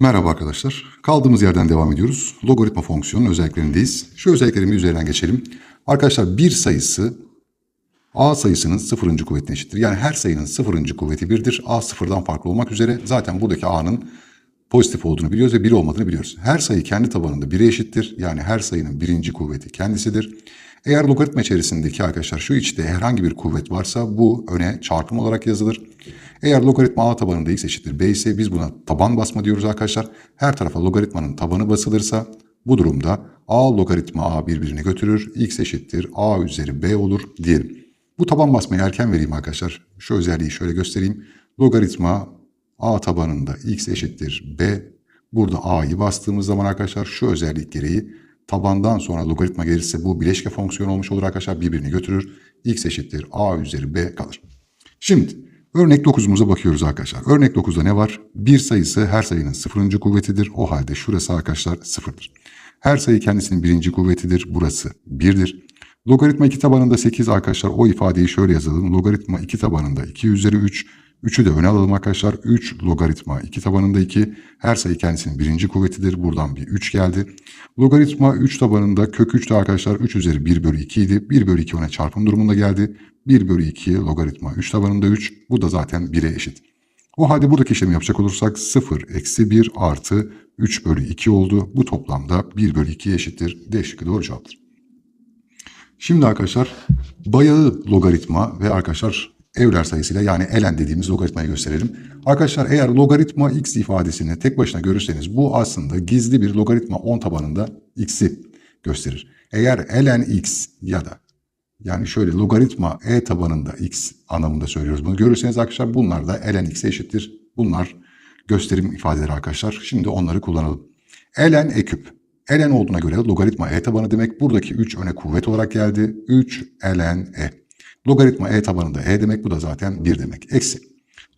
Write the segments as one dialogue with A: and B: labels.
A: Merhaba arkadaşlar. Kaldığımız yerden devam ediyoruz. Logaritma fonksiyonun özelliklerindeyiz. Şu özelliklerin bir üzerinden geçelim. Arkadaşlar bir sayısı a sayısının sıfırıncı kuvvetine eşittir. Yani her sayının sıfırıncı kuvveti birdir. a sıfırdan farklı olmak üzere zaten buradaki a'nın pozitif olduğunu biliyoruz ve bir olmadığını biliyoruz. Her sayı kendi tabanında 1'e eşittir. Yani her sayının birinci kuvveti kendisidir. Eğer logaritma içerisindeki arkadaşlar şu içte herhangi bir kuvvet varsa bu öne çarpım olarak yazılır. Eğer logaritma a tabanında x eşittir b ise biz buna taban basma diyoruz arkadaşlar. Her tarafa logaritmanın tabanı basılırsa bu durumda a logaritma a birbirini götürür. x eşittir a üzeri b olur diyelim. Bu taban basmayı erken vereyim arkadaşlar. Şu özelliği şöyle göstereyim. Logaritma a tabanında x eşittir b. Burada a'yı bastığımız zaman arkadaşlar şu özellik gereği tabandan sonra logaritma gelirse bu bileşke fonksiyon olmuş olur arkadaşlar. Birbirini götürür. x eşittir a üzeri b kalır. Şimdi örnek 9'umuza bakıyoruz arkadaşlar. Örnek 9'da ne var? Bir sayısı her sayının sıfırıncı kuvvetidir. O halde şurası arkadaşlar sıfırdır. Her sayı kendisinin birinci kuvvetidir. Burası birdir. Logaritma 2 tabanında 8 arkadaşlar o ifadeyi şöyle yazalım. Logaritma 2 tabanında 2 üzeri 3. 3'ü de öne alalım arkadaşlar. 3 logaritma 2 tabanında 2. Her sayı kendisinin birinci kuvvetidir. Buradan bir 3 geldi. Logaritma 3 tabanında kök 3 de arkadaşlar 3 üzeri 1 bölü 2 idi. 1 bölü 2 ona çarpım durumunda geldi. 1 bölü 2 logaritma 3 tabanında 3. Bu da zaten 1'e eşit. O halde buradaki işlemi yapacak olursak 0 eksi 1 artı 3 bölü 2 oldu. Bu toplamda 1 bölü 2'ye eşittir. D şıkkı doğru cevaptır. Şimdi arkadaşlar bayağı logaritma ve arkadaşlar Euler sayısıyla yani elen dediğimiz logaritmayı gösterelim. Arkadaşlar eğer logaritma x ifadesini tek başına görürseniz bu aslında gizli bir logaritma 10 tabanında x'i gösterir. Eğer elen x ya da yani şöyle logaritma e tabanında x anlamında söylüyoruz bunu. Görürseniz arkadaşlar bunlar da elen x'e eşittir. Bunlar gösterim ifadeleri arkadaşlar. Şimdi onları kullanalım. elen e küp. ln olduğuna göre logaritma e tabanı demek. Buradaki 3 öne kuvvet olarak geldi. 3 ln e. Logaritma e tabanında e demek bu da zaten 1 demek. Eksi.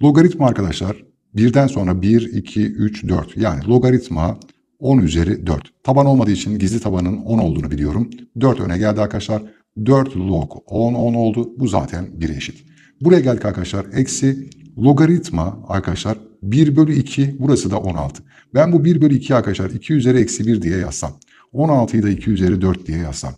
A: Logaritma arkadaşlar birden sonra 1, 2, 3, 4 yani logaritma 10 üzeri 4. Taban olmadığı için gizli tabanın 10 olduğunu biliyorum. 4 öne geldi arkadaşlar. 4 log 10 10 oldu. Bu zaten 1'e eşit. Buraya geldik arkadaşlar. Eksi logaritma arkadaşlar 1 bölü 2 burası da 16. Ben bu 1 bölü 2 arkadaşlar 2 üzeri eksi 1 diye yazsam. 16'yı da 2 üzeri 4 diye yazsam.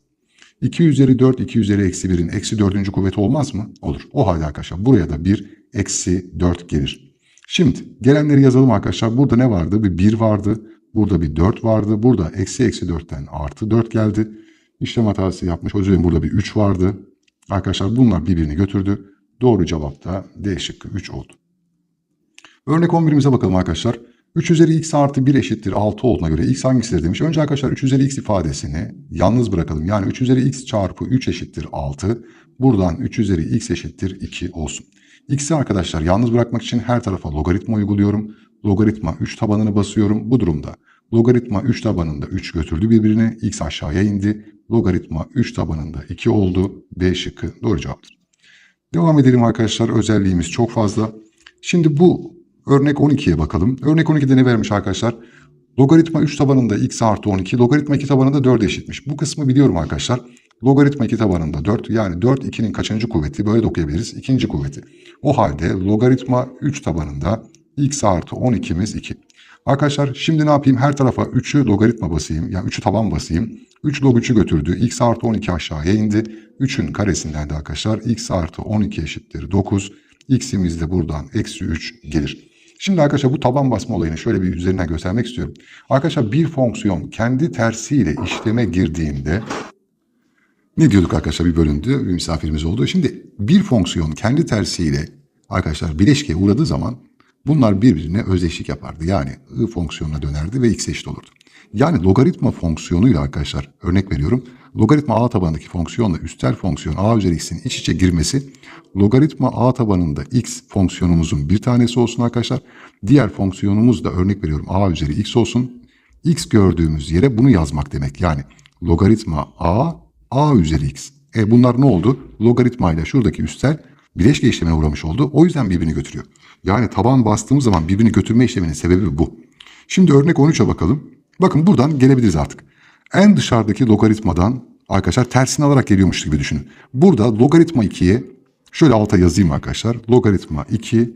A: 2 üzeri 4, 2 üzeri eksi 1'in eksi 4. kuvveti olmaz mı? Olur. O halde arkadaşlar buraya da 1 eksi 4 gelir. Şimdi gelenleri yazalım arkadaşlar. Burada ne vardı? Bir 1 vardı. Burada bir 4 vardı. Burada eksi eksi 4'ten artı 4 geldi. İşlem hatası yapmış. O yüzden burada bir 3 vardı. Arkadaşlar bunlar birbirini götürdü. Doğru cevap da D şıkkı 3 oldu. Örnek 11'imize bakalım arkadaşlar. 3 üzeri x artı 1 eşittir 6 olduğuna göre x hangisidir demiş. Önce arkadaşlar 3 üzeri x ifadesini yalnız bırakalım. Yani 3 üzeri x çarpı 3 eşittir 6. Buradan 3 üzeri x eşittir 2 olsun. x'i arkadaşlar yalnız bırakmak için her tarafa logaritma uyguluyorum. Logaritma 3 tabanını basıyorum. Bu durumda logaritma 3 tabanında 3 götürdü birbirine. x aşağıya indi. Logaritma 3 tabanında 2 oldu. D şıkkı doğru cevaptır. Devam edelim arkadaşlar. Özelliğimiz çok fazla. Şimdi bu örnek 12'ye bakalım. Örnek 12'de ne vermiş arkadaşlar? Logaritma 3 tabanında x artı 12, logaritma 2 tabanında 4 eşitmiş. Bu kısmı biliyorum arkadaşlar. Logaritma 2 tabanında 4 yani 4 2'nin kaçıncı kuvveti böyle de okuyabiliriz. İkinci kuvveti. O halde logaritma 3 tabanında x artı 12'miz 2. Arkadaşlar şimdi ne yapayım? Her tarafa 3'ü logaritma basayım. Yani 3'ü taban basayım. 3 log 3'ü götürdü. x artı 12 aşağıya indi. 3'ün karesinden de arkadaşlar x artı 12 eşittir 9. x'imiz de buradan eksi 3 gelir. Şimdi arkadaşlar bu taban basma olayını şöyle bir üzerinden göstermek istiyorum. Arkadaşlar bir fonksiyon kendi tersiyle işleme girdiğinde ne diyorduk arkadaşlar bir bölümdü bir misafirimiz oldu. Şimdi bir fonksiyon kendi tersiyle arkadaşlar bileşkeye uğradığı zaman bunlar birbirine özdeşlik yapardı. Yani i fonksiyonuna dönerdi ve x eşit olurdu. Yani logaritma fonksiyonuyla arkadaşlar örnek veriyorum. Logaritma a tabanındaki fonksiyonla üstel fonksiyon a üzeri x'in iç içe girmesi logaritma a tabanında x fonksiyonumuzun bir tanesi olsun arkadaşlar. Diğer fonksiyonumuz da örnek veriyorum a üzeri x olsun. x gördüğümüz yere bunu yazmak demek. Yani logaritma a a üzeri x. E bunlar ne oldu? Logaritma ile şuradaki üstel bileşke işlemine uğramış oldu. O yüzden birbirini götürüyor. Yani taban bastığımız zaman birbirini götürme işleminin sebebi bu. Şimdi örnek 13'e bakalım. Bakın buradan gelebiliriz artık. En dışarıdaki logaritmadan arkadaşlar tersini alarak geliyormuş gibi düşünün. Burada logaritma 2'ye şöyle alta yazayım arkadaşlar. Logaritma 2,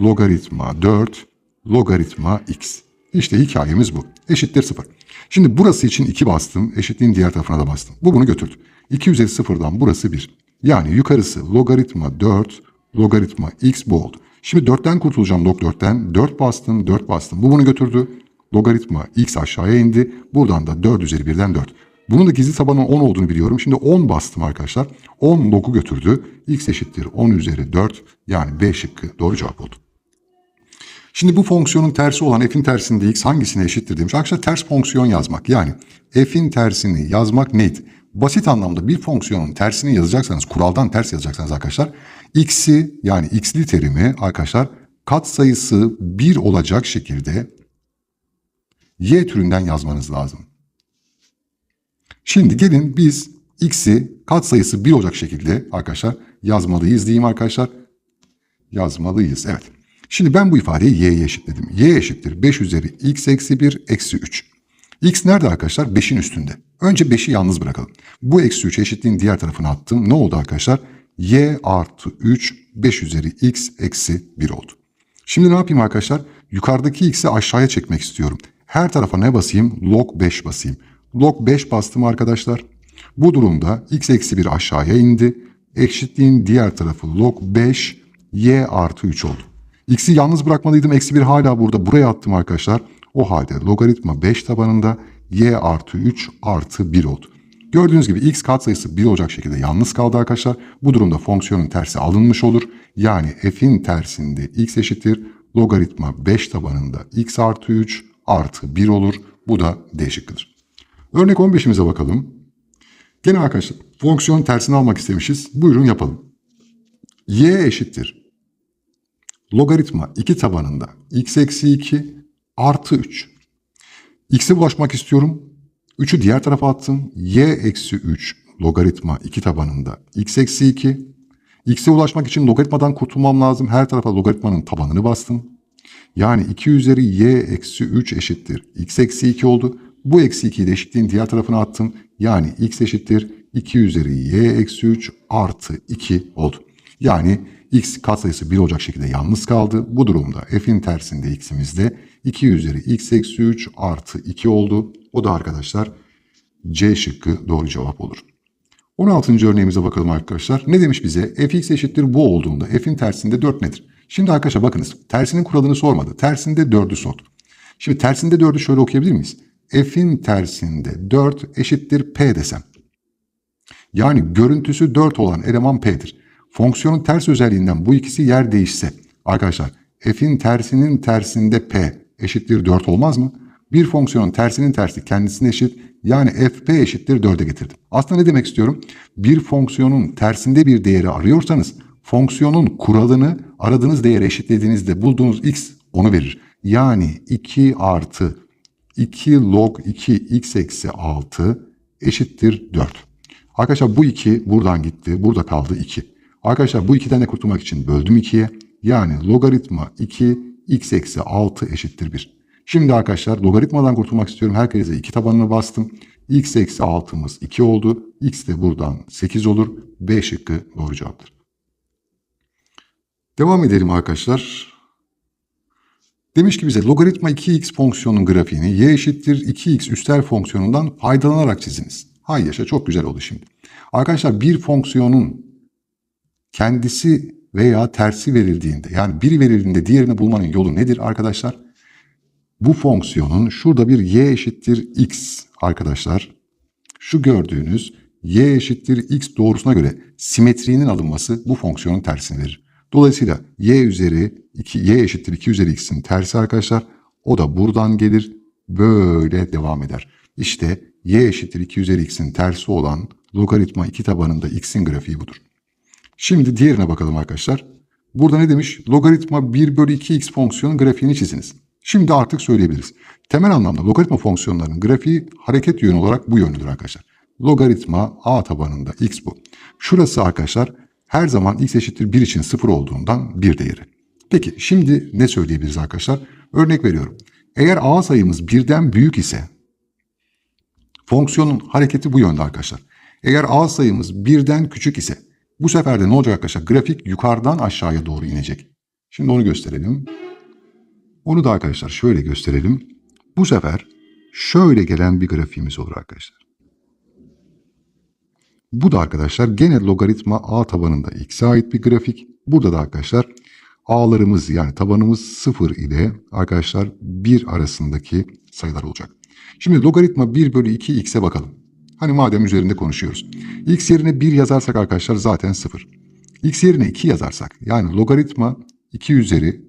A: logaritma 4, logaritma x. İşte hikayemiz bu. Eşittir 0. Şimdi burası için 2 bastım. Eşitliğin diğer tarafına da bastım. Bu bunu götürdü. 2 üzeri 0'dan burası 1. Yani yukarısı logaritma 4, logaritma x bu oldu. Şimdi 4'ten kurtulacağım log 4'ten. 4 bastım, 4 bastım. Bu bunu götürdü. Logaritma x aşağıya indi. Buradan da 4 üzeri 1'den 4. Bunun da gizli tabanının 10 olduğunu biliyorum. Şimdi 10 bastım arkadaşlar. 10 logu götürdü. x eşittir 10 üzeri 4. Yani B şıkkı doğru cevap oldu. Şimdi bu fonksiyonun tersi olan f'in tersinde x hangisine eşittir demiş. Arkadaşlar ters fonksiyon yazmak. Yani f'in tersini yazmak neydi? Basit anlamda bir fonksiyonun tersini yazacaksanız, kuraldan ters yazacaksanız arkadaşlar, x'i yani x'li terimi arkadaşlar katsayısı 1 olacak şekilde y türünden yazmanız lazım. Şimdi gelin biz x'i katsayısı 1 olacak şekilde arkadaşlar yazmalıyız diyeyim arkadaşlar. Yazmalıyız. Evet. Şimdi ben bu ifadeyi y'ye eşitledim. y eşittir 5 üzeri x eksi 1 eksi 3. x nerede arkadaşlar? 5'in üstünde. Önce 5'i yalnız bırakalım. Bu eksi 3 eşitliğin diğer tarafına attım. Ne oldu arkadaşlar? y artı 3 5 üzeri x eksi 1 oldu. Şimdi ne yapayım arkadaşlar? Yukarıdaki x'i aşağıya çekmek istiyorum. Her tarafa ne basayım? Log 5 basayım. Log 5 bastım arkadaşlar. Bu durumda x eksi 1 aşağıya indi. Eşitliğin diğer tarafı log 5 y artı 3 oldu. X'i yalnız bırakmalıydım. Eksi 1 hala burada. Buraya attım arkadaşlar. O halde logaritma 5 tabanında y artı 3 artı 1 oldu. Gördüğünüz gibi x katsayısı 1 olacak şekilde yalnız kaldı arkadaşlar. Bu durumda fonksiyonun tersi alınmış olur. Yani f'in tersinde x eşittir. Logaritma 5 tabanında x artı 3 artı 1 olur. Bu da D şıkkıdır. Örnek 15'imize bakalım. Gene arkadaşlar fonksiyon tersini almak istemişiz. Buyurun yapalım. y eşittir. Logaritma 2 tabanında x eksi 2 artı 3. x'e ulaşmak istiyorum. 3'ü diğer tarafa attım. y eksi 3 logaritma 2 tabanında x eksi 2. x'e ulaşmak için logaritmadan kurtulmam lazım. Her tarafa logaritmanın tabanını bastım. Yani 2 üzeri y eksi 3 eşittir. x eksi 2 oldu. Bu eksi 2'yi de eşitliğin diğer tarafına attım. Yani x eşittir 2 üzeri y eksi 3 artı 2 oldu. Yani x katsayısı 1 olacak şekilde yalnız kaldı. Bu durumda f'in tersinde x'imiz de 2 üzeri x eksi 3 artı 2 oldu. O da arkadaşlar C şıkkı doğru cevap olur. 16. örneğimize bakalım arkadaşlar. Ne demiş bize? fx eşittir bu olduğunda f'in tersinde 4 nedir? Şimdi arkadaşlar bakınız tersinin kuralını sormadı. Tersinde 4'ü sordu. Şimdi tersinde 4'ü şöyle okuyabilir miyiz? f'in tersinde 4 eşittir p desem. Yani görüntüsü 4 olan eleman p'dir. Fonksiyonun ters özelliğinden bu ikisi yer değişse arkadaşlar f'in tersinin tersinde p eşittir 4 olmaz mı? Bir fonksiyonun tersinin tersi kendisine eşit yani fp eşittir 4'e getirdim. Aslında ne demek istiyorum? Bir fonksiyonun tersinde bir değeri arıyorsanız fonksiyonun kuralını aradığınız değere eşitlediğinizde bulduğunuz x onu verir. Yani 2 artı 2 log 2 x eksi 6 eşittir 4. Arkadaşlar bu 2 buradan gitti. Burada kaldı 2. Arkadaşlar bu 2'den de kurtulmak için böldüm 2'ye. Yani logaritma 2 x eksi 6 eşittir 1. Şimdi arkadaşlar logaritmadan kurtulmak istiyorum. Herkese 2 tabanını bastım. x eksi 6'mız 2 oldu. x de buradan 8 olur. B şıkkı doğru cevaptır. Devam edelim arkadaşlar. Demiş ki bize logaritma 2x fonksiyonun grafiğini y eşittir 2x üstel fonksiyonundan faydalanarak çiziniz. Hay yaşa çok güzel oldu şimdi. Arkadaşlar bir fonksiyonun kendisi veya tersi verildiğinde yani biri verildiğinde diğerini bulmanın yolu nedir arkadaşlar? Bu fonksiyonun şurada bir y eşittir x arkadaşlar. Şu gördüğünüz y eşittir x doğrusuna göre simetriğinin alınması bu fonksiyonun tersini verir. Dolayısıyla y üzeri 2 y eşittir 2 üzeri x'in tersi arkadaşlar. O da buradan gelir. Böyle devam eder. İşte y eşittir 2 üzeri x'in tersi olan logaritma 2 tabanında x'in grafiği budur. Şimdi diğerine bakalım arkadaşlar. Burada ne demiş? Logaritma 1 bölü 2x fonksiyonun grafiğini çiziniz. Şimdi artık söyleyebiliriz. Temel anlamda logaritma fonksiyonlarının grafiği hareket yönü olarak bu yönlüdür arkadaşlar. Logaritma a tabanında x bu. Şurası arkadaşlar her zaman x eşittir 1 için 0 olduğundan 1 değeri. Peki şimdi ne söyleyebiliriz arkadaşlar? Örnek veriyorum. Eğer a sayımız birden büyük ise fonksiyonun hareketi bu yönde arkadaşlar. Eğer a sayımız birden küçük ise bu sefer de ne olacak arkadaşlar? Grafik yukarıdan aşağıya doğru inecek. Şimdi onu gösterelim. Onu da arkadaşlar şöyle gösterelim. Bu sefer şöyle gelen bir grafiğimiz olur arkadaşlar. Bu da arkadaşlar gene logaritma a tabanında x'e ait bir grafik. Burada da arkadaşlar a'larımız yani tabanımız 0 ile arkadaşlar 1 arasındaki sayılar olacak. Şimdi logaritma 1 bölü 2 x'e bakalım. Hani madem üzerinde konuşuyoruz. x yerine 1 yazarsak arkadaşlar zaten 0. x yerine 2 yazarsak yani logaritma 2 üzeri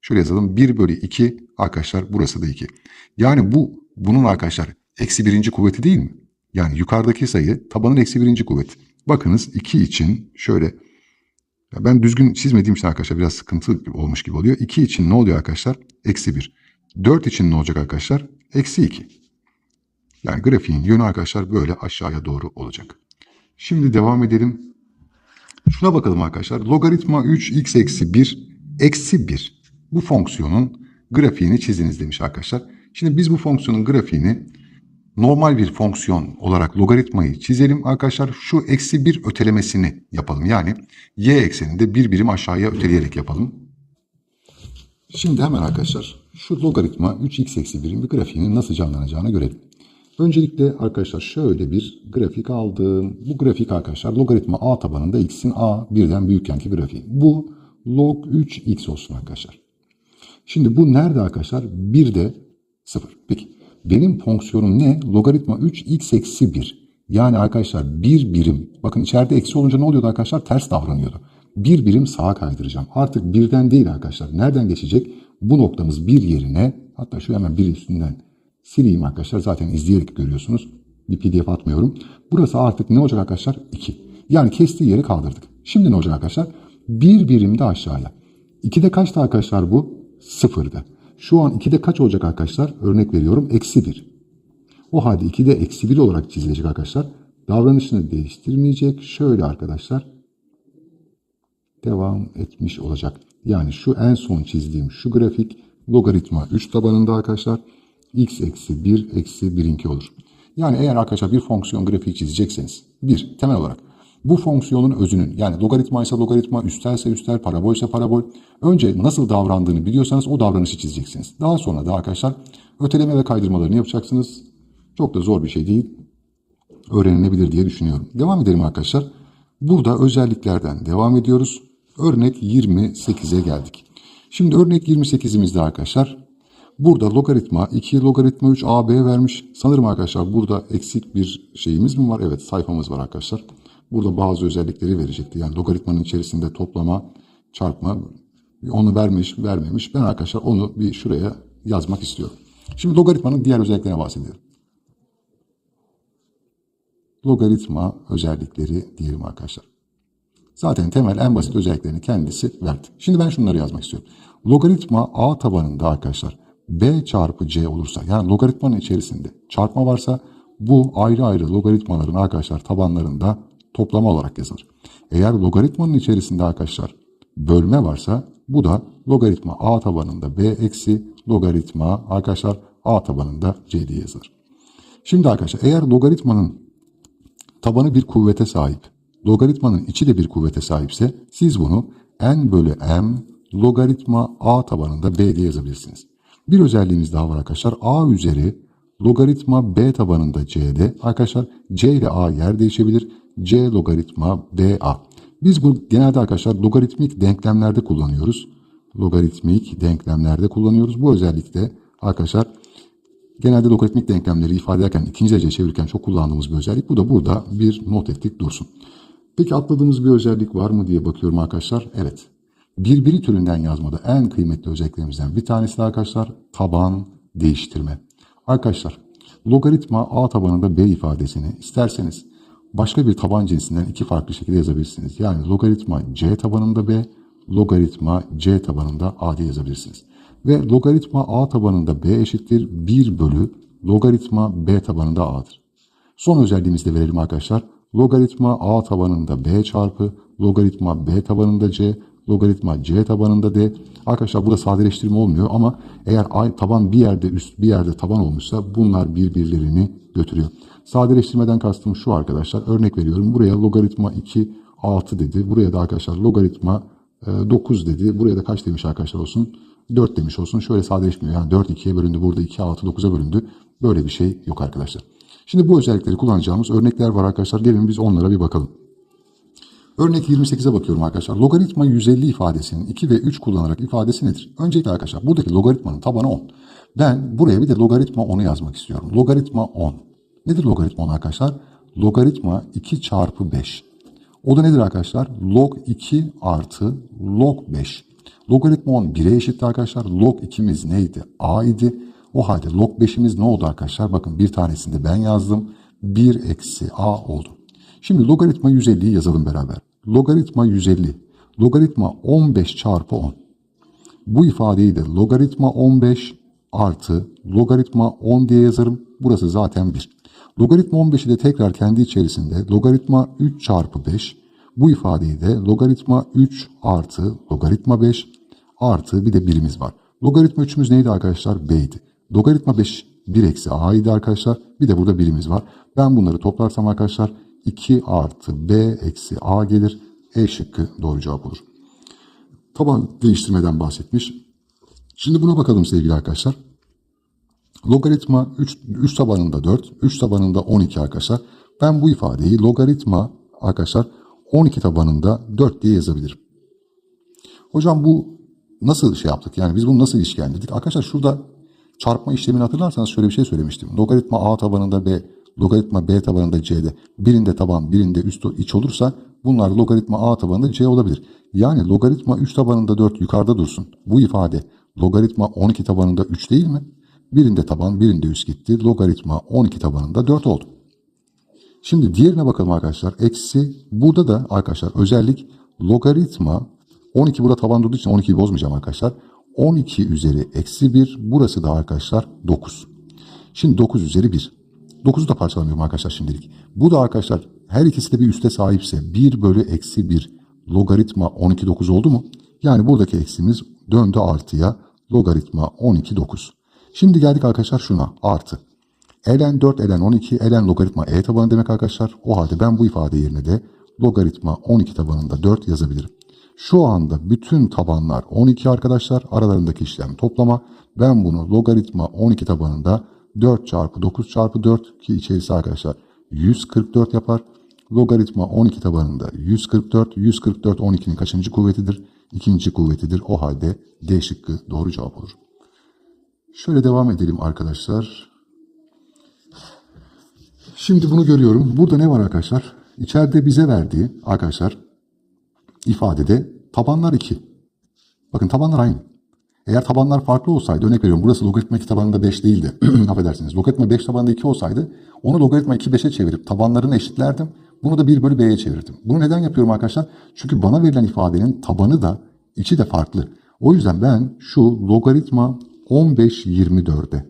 A: şöyle yazalım 1 bölü 2 arkadaşlar burası da 2. Yani bu bunun arkadaşlar eksi birinci kuvveti değil mi? Yani yukarıdaki sayı tabanın eksi birinci kuvveti. Bakınız 2 için şöyle ben düzgün çizmediğim için arkadaşlar biraz sıkıntı olmuş gibi oluyor. 2 için ne oluyor arkadaşlar? Eksi 1. 4 için ne olacak arkadaşlar? Eksi 2. Yani grafiğin yönü arkadaşlar böyle aşağıya doğru olacak. Şimdi devam edelim. Şuna bakalım arkadaşlar. Logaritma 3x eksi 1 eksi 1. Bu fonksiyonun grafiğini çiziniz demiş arkadaşlar. Şimdi biz bu fonksiyonun grafiğini normal bir fonksiyon olarak logaritmayı çizelim arkadaşlar. Şu eksi 1 ötelemesini yapalım. Yani y ekseninde bir birim aşağıya öteleyerek yapalım. Şimdi hemen arkadaşlar şu logaritma 3x eksi 1'in bir grafiğinin nasıl canlanacağını görelim. Öncelikle arkadaşlar şöyle bir grafik aldım. Bu grafik arkadaşlar logaritma a tabanında x'in a birden büyükkenki grafiği. Bu log 3x olsun arkadaşlar. Şimdi bu nerede arkadaşlar? 1'de 0. Peki benim fonksiyonum ne? Logaritma 3x eksi 1. Yani arkadaşlar bir birim. Bakın içeride eksi olunca ne oluyordu arkadaşlar? Ters davranıyordu. Bir birim sağa kaydıracağım. Artık birden değil arkadaşlar. Nereden geçecek? Bu noktamız bir yerine hatta şu hemen bir üstünden sileyim arkadaşlar. Zaten izleyerek görüyorsunuz. Bir pdf atmıyorum. Burası artık ne olacak arkadaşlar? 2. Yani kestiği yeri kaldırdık. Şimdi ne olacak arkadaşlar? Bir birim de aşağıya. 2'de kaçtı arkadaşlar bu? Sıfırdı. Şu an 2'de kaç olacak arkadaşlar? Örnek veriyorum. Eksi 1. O halde 2'de eksi 1 olarak çizilecek arkadaşlar. Davranışını değiştirmeyecek. Şöyle arkadaşlar. Devam etmiş olacak. Yani şu en son çizdiğim şu grafik logaritma 3 tabanında arkadaşlar. X eksi 1 eksi 1'inki olur. Yani eğer arkadaşlar bir fonksiyon grafiği çizecekseniz. Bir, temel olarak bu fonksiyonun özünün yani logaritma ise logaritma, üstelse üstel, parabol ise parabol. Önce nasıl davrandığını biliyorsanız o davranışı çizeceksiniz. Daha sonra da arkadaşlar öteleme ve kaydırmalarını yapacaksınız. Çok da zor bir şey değil. Öğrenilebilir diye düşünüyorum. Devam edelim arkadaşlar. Burada özelliklerden devam ediyoruz. Örnek 28'e geldik. Şimdi örnek 28'imizde arkadaşlar burada logaritma 2 logaritma 3 AB vermiş. Sanırım arkadaşlar burada eksik bir şeyimiz mi var? Evet sayfamız var arkadaşlar. Burada bazı özellikleri verecekti. Yani logaritmanın içerisinde toplama, çarpma onu vermiş, vermemiş. Ben arkadaşlar onu bir şuraya yazmak istiyorum. Şimdi logaritmanın diğer özelliklerine bahsedelim. Logaritma özellikleri diyelim arkadaşlar. Zaten temel en basit özelliklerini kendisi verdi. Şimdi ben şunları yazmak istiyorum. Logaritma a tabanında arkadaşlar b çarpı c olursa yani logaritmanın içerisinde çarpma varsa bu ayrı ayrı logaritmaların arkadaşlar tabanlarında toplama olarak yazılır. Eğer logaritmanın içerisinde arkadaşlar bölme varsa bu da logaritma a tabanında b eksi logaritma arkadaşlar a tabanında c diye yazılır. Şimdi arkadaşlar eğer logaritmanın tabanı bir kuvvete sahip, logaritmanın içi de bir kuvvete sahipse siz bunu n bölü m logaritma a tabanında b diye yazabilirsiniz. Bir özelliğimiz daha var arkadaşlar. a üzeri logaritma b tabanında c'de arkadaşlar c ile a yer değişebilir. c logaritma ba. Biz bu genelde arkadaşlar logaritmik denklemlerde kullanıyoruz. Logaritmik denklemlerde kullanıyoruz. Bu özellikle arkadaşlar genelde logaritmik denklemleri ifade ederken ikinci derece çevirirken çok kullandığımız bir özellik. Bu da burada bir not ettik dursun. Peki atladığımız bir özellik var mı diye bakıyorum arkadaşlar. Evet. Birbiri türünden yazmada en kıymetli özelliklerimizden bir tanesi de arkadaşlar taban değiştirme. Arkadaşlar logaritma a tabanında b ifadesini isterseniz başka bir taban cinsinden iki farklı şekilde yazabilirsiniz. Yani logaritma c tabanında b, logaritma c tabanında a diye yazabilirsiniz. Ve logaritma a tabanında b eşittir 1 bölü logaritma b tabanında a'dır. Son özelliğimizi de verelim arkadaşlar. Logaritma a tabanında b çarpı logaritma b tabanında c logaritma c tabanında d. Arkadaşlar burada sadeleştirme olmuyor ama eğer ay taban bir yerde üst bir yerde taban olmuşsa bunlar birbirlerini götürüyor. Sadeleştirmeden kastım şu arkadaşlar. Örnek veriyorum. Buraya logaritma 2 6 dedi. Buraya da arkadaşlar logaritma 9 dedi. Buraya da kaç demiş arkadaşlar olsun? 4 demiş olsun. Şöyle sadeleşmiyor. Yani 4 2'ye bölündü. Burada 2 6 9'a bölündü. Böyle bir şey yok arkadaşlar. Şimdi bu özellikleri kullanacağımız örnekler var arkadaşlar. Gelin biz onlara bir bakalım. Örnek 28'e bakıyorum arkadaşlar. Logaritma 150 ifadesinin 2 ve 3 kullanarak ifadesi nedir? Öncelikle arkadaşlar buradaki logaritmanın tabanı 10. Ben buraya bir de logaritma 10'u yazmak istiyorum. Logaritma 10. Nedir logaritma 10 arkadaşlar? Logaritma 2 çarpı 5. O da nedir arkadaşlar? Log 2 artı log 5. Logaritma 10 1'e eşitti arkadaşlar. Log 2'miz neydi? A idi. O halde log 5'imiz ne oldu arkadaşlar? Bakın bir tanesinde ben yazdım. 1 eksi A oldu. Şimdi logaritma 150'yi yazalım beraber. Logaritma 150. Logaritma 15 çarpı 10. Bu ifadeyi de logaritma 15 artı logaritma 10 diye yazarım. Burası zaten 1. Logaritma 15'i de tekrar kendi içerisinde logaritma 3 çarpı 5. Bu ifadeyi de logaritma 3 artı logaritma 5 artı bir de birimiz var. Logaritma 3'ümüz neydi arkadaşlar? B'ydi. Logaritma 5 1 eksi A idi arkadaşlar. Bir de burada birimiz var. Ben bunları toplarsam arkadaşlar 2 artı B eksi A gelir. E şıkkı doğru cevap olur. Taban değiştirmeden bahsetmiş. Şimdi buna bakalım sevgili arkadaşlar. Logaritma 3, 3 tabanında 4, 3 tabanında 12 arkadaşlar. Ben bu ifadeyi logaritma arkadaşlar 12 tabanında 4 diye yazabilirim. Hocam bu nasıl şey yaptık? Yani biz bunu nasıl ilişkilendirdik? Arkadaşlar şurada çarpma işlemini hatırlarsanız şöyle bir şey söylemiştim. Logaritma A tabanında B, logaritma B tabanında C'de birinde taban birinde üst iç olursa bunlar logaritma A tabanında C olabilir. Yani logaritma 3 tabanında 4 yukarıda dursun. Bu ifade logaritma 12 tabanında 3 değil mi? Birinde taban birinde üst gitti. Logaritma 12 tabanında 4 oldu. Şimdi diğerine bakalım arkadaşlar. Eksi burada da arkadaşlar özellik logaritma 12 burada taban durduğu için 12'yi bozmayacağım arkadaşlar. 12 üzeri eksi 1 burası da arkadaşlar 9. Şimdi 9 üzeri 1. 9'u da parçalamıyorum arkadaşlar şimdilik. Bu da arkadaşlar her ikisi de bir üste sahipse 1 bölü eksi 1 logaritma 12 9 oldu mu? Yani buradaki eksimiz döndü artıya logaritma 12 9. Şimdi geldik arkadaşlar şuna artı. Ln 4 ln 12 ln logaritma e tabanı demek arkadaşlar. O halde ben bu ifade yerine de logaritma 12 tabanında 4 yazabilirim. Şu anda bütün tabanlar 12 arkadaşlar. Aralarındaki işlem toplama. Ben bunu logaritma 12 tabanında 4 çarpı 9 çarpı 4 ki içerisi arkadaşlar 144 yapar. Logaritma 12 tabanında 144. 144 12'nin kaçıncı kuvvetidir? İkinci kuvvetidir. O halde D şıkkı doğru cevap olur. Şöyle devam edelim arkadaşlar. Şimdi bunu görüyorum. Burada ne var arkadaşlar? İçeride bize verdiği arkadaşlar ifadede tabanlar 2. Bakın tabanlar aynı. Eğer tabanlar farklı olsaydı örnek veriyorum burası logaritma 2 tabanında 5 değildi. Affedersiniz. Logaritma 5 tabanında 2 olsaydı onu logaritma 2 5'e çevirip tabanlarını eşitlerdim. Bunu da 1 bölü b'ye çevirdim. Bunu neden yapıyorum arkadaşlar? Çünkü bana verilen ifadenin tabanı da içi de farklı. O yüzden ben şu logaritma 15 24'e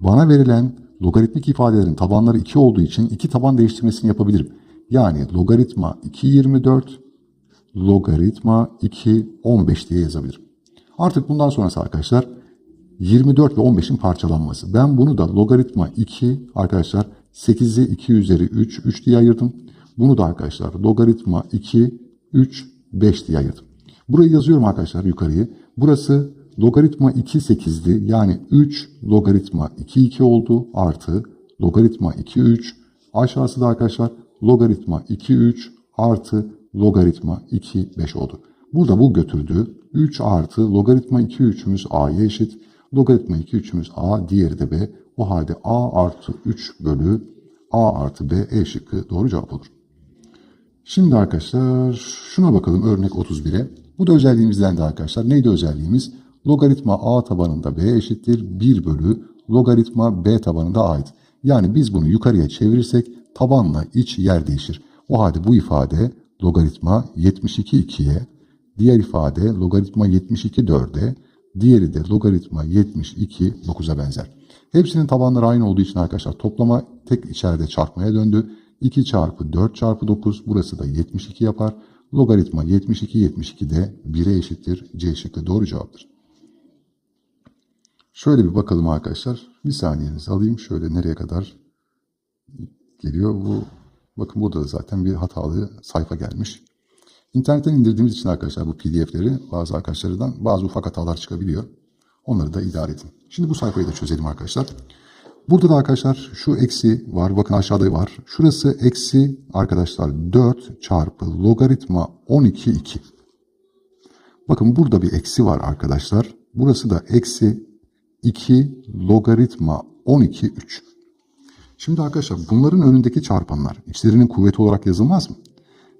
A: bana verilen logaritmik ifadelerin tabanları 2 olduğu için iki taban değiştirmesini yapabilirim. Yani logaritma 2 24 logaritma 2 15 diye yazabilirim. Artık bundan sonrası arkadaşlar 24 ve 15'in parçalanması. Ben bunu da logaritma 2 arkadaşlar 8'i 2 üzeri 3 3 diye ayırdım. Bunu da arkadaşlar logaritma 2 3 5 diye ayırdım. Burayı yazıyorum arkadaşlar yukarıyı. Burası logaritma 2 8'di. Yani 3 logaritma 2 2 oldu artı logaritma 2 3 aşağısı da arkadaşlar logaritma 2 3 artı logaritma 2 5 oldu. Burada bu götürdü. 3 artı logaritma 2 3'ümüz a'ya eşit. Logaritma 2 3'ümüz a diğeri de b. O halde a artı 3 bölü a artı b e şıkkı doğru cevap olur. Şimdi arkadaşlar şuna bakalım örnek 31'e. Bu da özelliğimizden de arkadaşlar. Neydi özelliğimiz? Logaritma a tabanında b eşittir 1 bölü logaritma b tabanında a'ydı. Yani biz bunu yukarıya çevirirsek tabanla iç yer değişir. O halde bu ifade logaritma 72 2'ye, diğer ifade logaritma 72 4'e, diğeri de logaritma 72 9'a benzer. Hepsinin tabanları aynı olduğu için arkadaşlar toplama tek içeride çarpmaya döndü. 2 çarpı 4 çarpı 9 burası da 72 yapar. Logaritma 72 72 de 1'e eşittir. C şıkkı doğru cevaptır. Şöyle bir bakalım arkadaşlar. Bir saniyenizi alayım. Şöyle nereye kadar geliyor bu. Bakın burada da zaten bir hatalı sayfa gelmiş. İnternetten indirdiğimiz için arkadaşlar bu pdf'leri bazı arkadaşlardan bazı ufak hatalar çıkabiliyor. Onları da idare edin. Şimdi bu sayfayı da çözelim arkadaşlar. Burada da arkadaşlar şu eksi var. Bakın aşağıda var. Şurası eksi arkadaşlar 4 çarpı logaritma 12 2. Bakın burada bir eksi var arkadaşlar. Burası da eksi 2 logaritma 12 3. Şimdi arkadaşlar bunların önündeki çarpanlar içlerinin kuvveti olarak yazılmaz mı?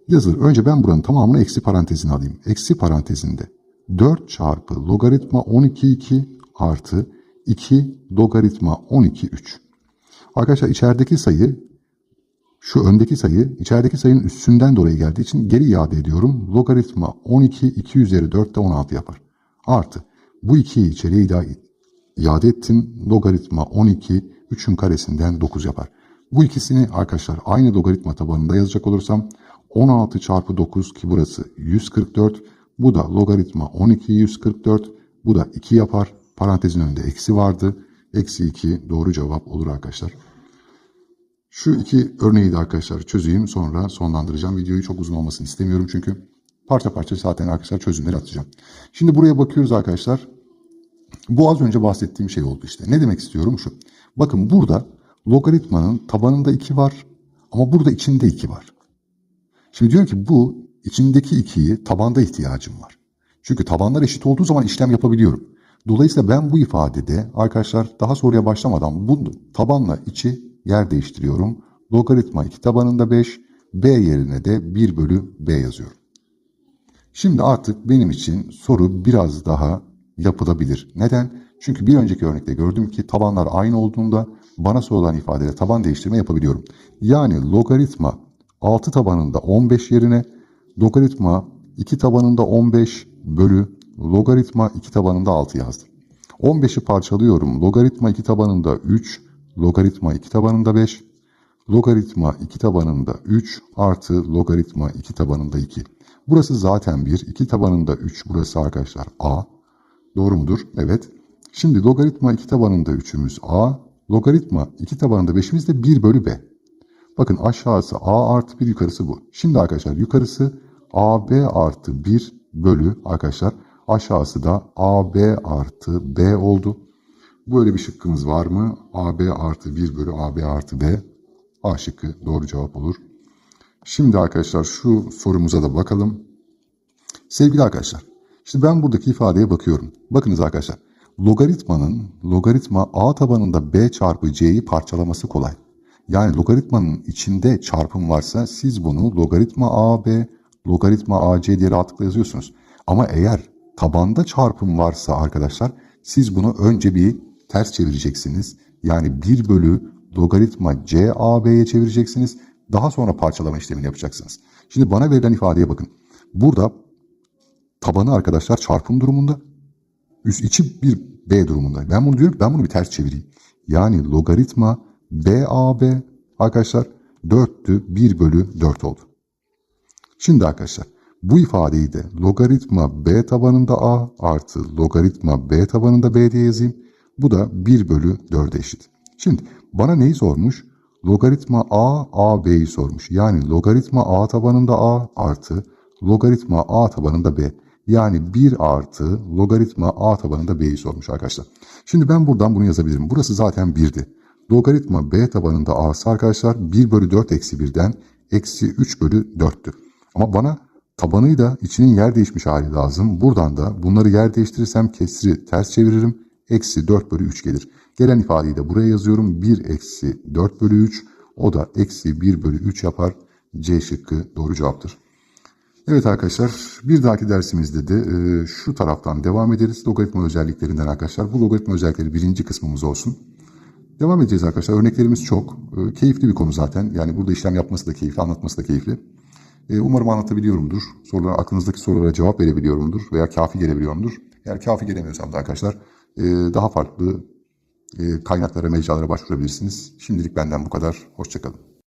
A: Yazılır. Önce ben buranın tamamını eksi parantezine alayım. Eksi parantezinde 4 çarpı logaritma 12 2 artı 2 logaritma 12 3. Arkadaşlar içerideki sayı şu öndeki sayı içerideki sayının üstünden dolayı geldiği için geri iade ediyorum. Logaritma 12 2 üzeri 4 de 16 yapar. Artı bu 2'yi içeriye iade ettim. Logaritma 12 3'ün karesinden 9 yapar. Bu ikisini arkadaşlar aynı logaritma tabanında yazacak olursam 16 çarpı 9 ki burası 144. Bu da logaritma 12 144. Bu da 2 yapar. Parantezin önünde eksi vardı. Eksi 2 doğru cevap olur arkadaşlar. Şu iki örneği de arkadaşlar çözeyim sonra sonlandıracağım. Videoyu çok uzun olmasını istemiyorum çünkü parça parça zaten arkadaşlar çözümleri atacağım. Şimdi buraya bakıyoruz arkadaşlar. Bu az önce bahsettiğim şey oldu işte. Ne demek istiyorum şu. Bakın burada logaritmanın tabanında 2 var ama burada içinde 2 var. Şimdi diyorum ki bu içindeki 2'yi tabanda ihtiyacım var. Çünkü tabanlar eşit olduğu zaman işlem yapabiliyorum. Dolayısıyla ben bu ifadede arkadaşlar daha soruya başlamadan bu tabanla içi yer değiştiriyorum. Logaritma 2 tabanında 5, b yerine de 1 bölü b yazıyorum. Şimdi artık benim için soru biraz daha yapılabilir. Neden? Çünkü bir önceki örnekte gördüm ki tabanlar aynı olduğunda bana sorulan ifadede taban değiştirme yapabiliyorum. Yani logaritma 6 tabanında 15 yerine logaritma 2 tabanında 15 bölü logaritma 2 tabanında 6 yazdım. 15'i parçalıyorum. Logaritma 2 tabanında 3, logaritma 2 tabanında 5, logaritma 2 tabanında 3 artı logaritma 2 tabanında 2. Burası zaten 1, 2 tabanında 3 burası arkadaşlar a. Doğru mudur? Evet. Şimdi logaritma 2 tabanında 3'ümüz a, logaritma 2 tabanında 5'imiz de 1 bölü b. Bakın aşağısı a artı 1 yukarısı bu. Şimdi arkadaşlar yukarısı ab artı 1 bölü arkadaşlar aşağısı da ab artı b oldu. Böyle bir şıkkımız var mı? ab artı 1 bölü ab artı b. A şıkkı doğru cevap olur. Şimdi arkadaşlar şu sorumuza da bakalım. Sevgili arkadaşlar, işte ben buradaki ifadeye bakıyorum. Bakınız arkadaşlar, logaritmanın logaritma a tabanında b çarpı c'yi parçalaması kolay. Yani logaritmanın içinde çarpım varsa siz bunu logaritma ab, logaritma ac diye rahatlıkla yazıyorsunuz. Ama eğer tabanda çarpım varsa arkadaşlar siz bunu önce bir ters çevireceksiniz. Yani 1 bölü logaritma c ab'ye çevireceksiniz. Daha sonra parçalama işlemini yapacaksınız. Şimdi bana verilen ifadeye bakın. Burada tabanı arkadaşlar çarpım durumunda. Üst içi bir b durumunda. Ben bunu diyorum ben bunu bir ters çevireyim. Yani logaritma BAB arkadaşlar 4'tü 1 bölü 4 oldu. Şimdi arkadaşlar bu ifadeyi de logaritma b tabanında a artı logaritma b tabanında b diye yazayım. Bu da 1 bölü 4'e eşit. Şimdi bana neyi sormuş? Logaritma a a b'yi sormuş. Yani logaritma a tabanında a artı logaritma a tabanında b. Yani 1 artı logaritma a tabanında b'yi sormuş arkadaşlar. Şimdi ben buradan bunu yazabilirim. Burası zaten 1'di. Logaritma b tabanında a'sı arkadaşlar 1 bölü 4 eksi 1'den eksi 3 bölü 4'tür. Ama bana tabanıyla içinin yer değişmiş hali lazım. Buradan da bunları yer değiştirirsem kesri ters çeviririm. Eksi 4 bölü 3 gelir. Gelen ifadeyi de buraya yazıyorum. 1 eksi 4 bölü 3. O da eksi 1 bölü 3 yapar. C şıkkı doğru cevaptır. Evet arkadaşlar bir dahaki dersimizde de e, şu taraftan devam ederiz. Logaritma özelliklerinden arkadaşlar. Bu logaritma özellikleri birinci kısmımız olsun. Devam edeceğiz arkadaşlar. Örneklerimiz çok. E, keyifli bir konu zaten. Yani burada işlem yapması da keyifli, anlatması da keyifli. E, umarım anlatabiliyorumdur. Sorular, aklınızdaki sorulara cevap verebiliyorumdur veya kafi gelebiliyorumdur. Eğer kafi gelemiyorsam da arkadaşlar e, daha farklı e, kaynaklara, mecralara başvurabilirsiniz. Şimdilik benden bu kadar. Hoşçakalın.